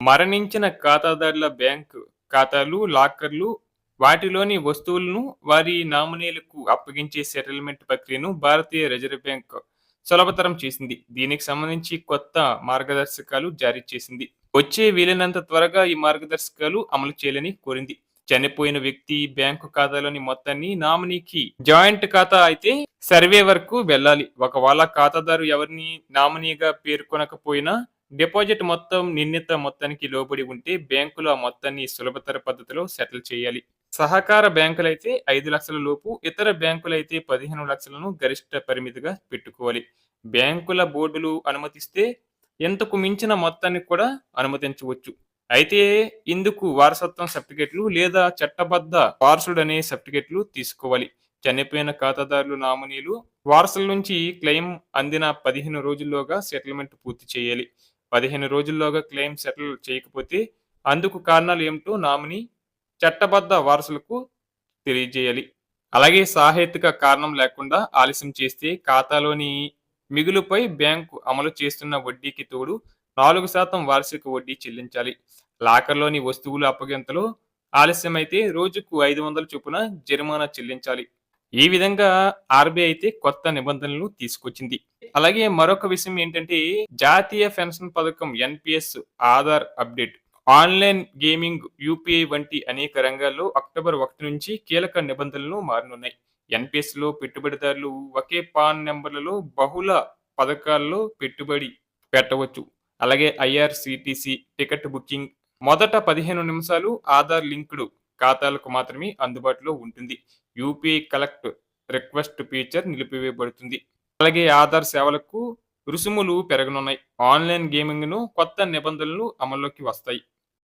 మరణించిన ఖాతాదారుల బ్యాంకు ఖాతాలు, లాకర్లు, వాటిలోని వస్తువులను వారి నామినీలకు అప్పగించే సెటిల్మెంట్ ప్రక్రియను భారతీయ రిజర్వ్ బ్యాంక్ సులభతరం చేసింది. దీనికి సంబంధించి కొత్త మార్గదర్శకాలు జారీ చేసింది. వచ్చే వీలైనంత త్వరగా ఈ మార్గదర్శకాలు అమలు చేయాలని కోరింది. చనిపోయిన వ్యక్తి బ్యాంకు ఖాతాలోని మొత్తాన్ని నామినీకి జాయింట్ ఖాతా అయితే సర్వే వరకు వెళ్ళాలి. ఒకవేళ ఖాతాదారు ఎవరిని నామినీగా పేర్కొనకపోయినా డిపాజిట్ మొత్తం నిర్ణీత మొత్తానికి లోబడి ఉంటే బ్యాంకులు ఆ మొత్తాన్ని సులభతర పద్ధతిలో సెటిల్ చేయాలి. సహకార బ్యాంకులైతే ఐదు లక్షల లోపు, ఇతర బ్యాంకులైతే పదిహేను లక్షలను గరిష్ట పరిమితిగా పెట్టుకోవాలి. బ్యాంకుల బోర్డులు అనుమతిస్తే ఇంతకు మించిన మొత్తాన్ని కూడా అనుమతించవచ్చు. అయితే ఇందుకు వారసత్వం సర్టిఫికెట్లు లేదా చట్టబద్ధ వారసుడనే సర్టిఫికెట్లు తీసుకోవాలి. చనిపోయిన ఖాతాదారులు నామినీలు వారసుల నుంచి క్లెయిమ్ అందిన పదిహేను రోజుల్లోగా సెటిల్మెంట్ పూర్తి చేయాలి. పదిహేను రోజుల్లోగా క్లెయిమ్ సెటిల్ చేయకపోతే అందుకు కారణాలు ఏమిటో నామినీ చట్టబద్ధ వారసులకు తెలియజేయాలి. అలాగే సాహేతిక కారణం లేకుండా ఆలస్యం చేస్తే ఖాతాలోని మిగులుపై బ్యాంకు అమలు చేస్తున్న వడ్డీకి తోడు నాలుగు శాతం వార్షిక వడ్డీ చెల్లించాలి. లాకర్లోని వస్తువుల అప్పగింతలో ఆలస్యమైతే రోజుకు ఐదు వందల చొప్పున జరిమానా చెల్లించాలి. ఈ విధంగా ఆర్బీఐ అయితే కొత్త నిబంధనలు తీసుకొచ్చింది. అలాగే మరొక విషయం ఏంటంటే జాతీయ పెన్షన్ పథకం NPS Aadhaar update online gaming UPI వంటి అనేక రంగాల్లో అక్టోబర్ ఒకటి నుంచి కీలక నిబంధనలు మారనున్నాయి. ఎన్పిఎస్లో పెట్టుబడిదారులు ఒకే పాన్ నెంబర్లలో బహుళ పథకాల్లో పెట్టుబడి పెట్టవచ్చు. అలాగే ఐఆర్సీటీసీ టికెట్ బుకింగ్ మొదట పదిహేను నిమిషాలు ఆధార్ లింక్డ్ ఖాతాలకు మాత్రమే అందుబాటులో ఉంటుంది. యూపీఐ కలెక్ట్ రిక్వెస్ట్ ఫీచర్ నిలిపివేయబడుతుంది. అలాగే ఆధార్ సేవలకు రుసుములు పెరగనున్నాయి. ఆన్లైన్ గేమింగ్ను కొత్త నిబంధనలు అమల్లోకి వస్తాయి.